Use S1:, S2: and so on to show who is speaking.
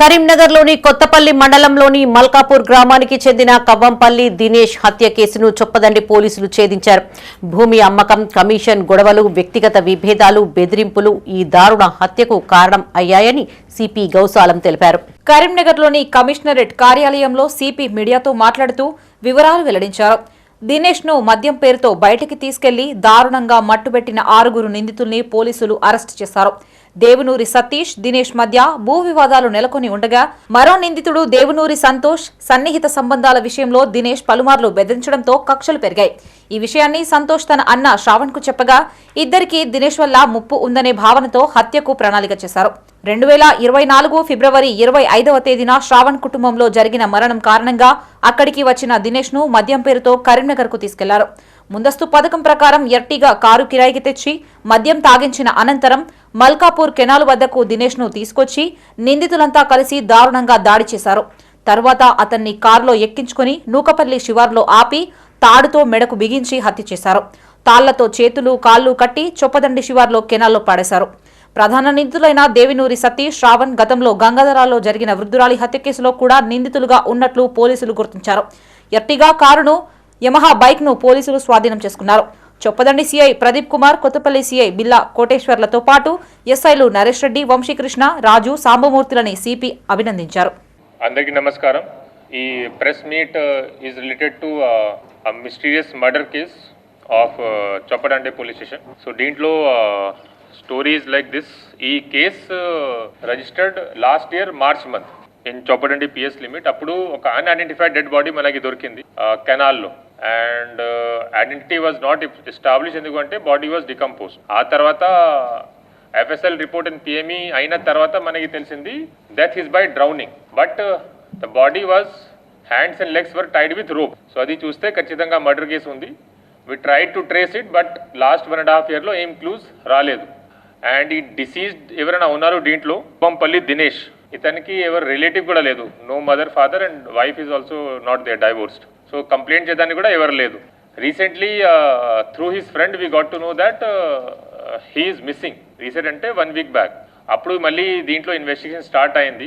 S1: కరీంనగర్లోని కొత్తపల్లి మండలంలోని మల్కాపూర్ గ్రామానికి చెందిన కవ్వంపల్లి దినేష్ హత్య కేసును చొప్పదండి పోలీసులు ఛేదించారు. భూమి అమ్మకం కమిషన్ గొడవలు వ్యక్తిగత విభేదాలు బెదిరింపులు ఈ దారుణ హత్యకు కారణం అయ్యాయని సిపి గౌసాలం తెలిపారు.
S2: కరీంనగర్లోని కమిషనరేట్ కార్యాలయంలో సిపి మీడియాతో మాట్లాడుతూ వివరాలు వెల్లడించారు. దినేష్ను మద్యం పేరుతో బయటికి తీసుకెళ్ళి దారుణంగా మట్టుబెట్టిన ఆరుగురు నిందితుల్ని పోలీసులు అరెస్టు చేశారు. దేవునూరి సతీష్ దినేష్ మధ్య భూ వివాదాలు నెలకొని ఉండగా మరో నిందితుడు దేవునూరి సంతోష్ సన్నిహిత సంబంధాల విషయంలో దినేష్ పలుమార్లు బెదిరించడంతో కక్షలు పెరిగాయి. ఈ విషయాన్ని సంతోష్ తన అన్న శ్రావణ్కు చెప్పగా ఇద్దరికీ దినేష్ వల్ల ముప్పు ఉందనే భావనతో హత్యకు ప్రణాళిక చేశారు. రెండు వేల ఇరవై నాలుగు ఫిబ్రవరి ఇరవై ఐదవ తేదీన శ్రావణ్ కుటుంబంలో జరిగిన మరణం కారణంగా అక్కడికి వచ్చిన దినేష్ను మద్యం పేరుతో కరీంనగర్కు తీసుకెళ్ళారు. ముందస్తు పథకం ప్రకారం ఎర్టీగా కారు కిరాయికి తెచ్చి మద్యం తాగించిన అనంతరం మల్కాపూర్ కెనాల్ వద్దకు దినేష్ను తీసుకొచ్చి నిందితులంతా కలిసి దారుణంగా దాడి చేశారు. తర్వాత అతన్ని కారులో ఎక్కించుకుని నూకపల్లి శివార్లో ఆపి తాడుతో మెడకు బిగించి హత్య చేశారు. తాళ్ళతో చేతులు కాళ్ళు కట్టి చొప్పదండి శివార్లో కెనాల్లో పాడేశారు. ప్రధాన నిందితులైన దేవినూరి సతీష్ శ్రావణ్ గతంలో గంగాధరాలో జరిగిన వృద్ధురాలి హత్య కేసులో కూడా నిందితులుగా ఉన్నట్లు పోలీసులు గుర్తించారు. ఎర్టిగా కారును యమహా బైక్ను పోలీసులు స్వాధీనం చేసుకున్నారు. చొప్పదండి సీఐ ప్రదీప్ కుమార్ కొత్తపల్లి సీఐ బిల్లా కోటేశ్వర్లతో పాటు ఎస్ఐలు నరేష్ రెడ్డి వంశీకృష్ణ రాజు సాంబమూర్తులని సిపి అభినందించారు.
S3: అందరికీ నమస్కారం. ఈ press meet is related to mysterious murder case of Choppadandi police station. So దీంట్లో uh, స్టోరీస్ లైక్ దిస్ ఈ case registered last year March month in Choppadandi PS limit అప్పుడు ఒక అన్ఐడెంటిఫైడ్ డెడ్ బాడీ మనకి దొరికింది కెనాల్లో and identity was not establish ఎందుకంటే body was decompose ఆ తర్వాత FSL report in PME అయిన తర్వాత మనకి తెలిసింది death is by drowning but the body was hands and legs were tied with rope so అది చూస్తే ఖచ్చితంగా మర్డర్ కేసు ఉంది. We try to trace it but last one and half ఇయర్లో ఏం క్లూజ్ రాలేదు. అండ్ ఈ డిసీజ్డ్ ఎవరైనా ఉన్నారు దీంట్లో పంపల్లి దినేష్. ఇతనికి ఎవరు రిలేటివ్ కూడా లేదు. No mother father and wife is also not they divorced so complaint చేయడానికి కూడా ఎవరు లేదు. Recently through his friend we got to know that he is missing recent అంటే వన్ వీక్ బ్యాక్ అప్పుడు మళ్ళీ దీంట్లో ఇన్వెస్టిగేషన్ స్టార్ట్ అయింది.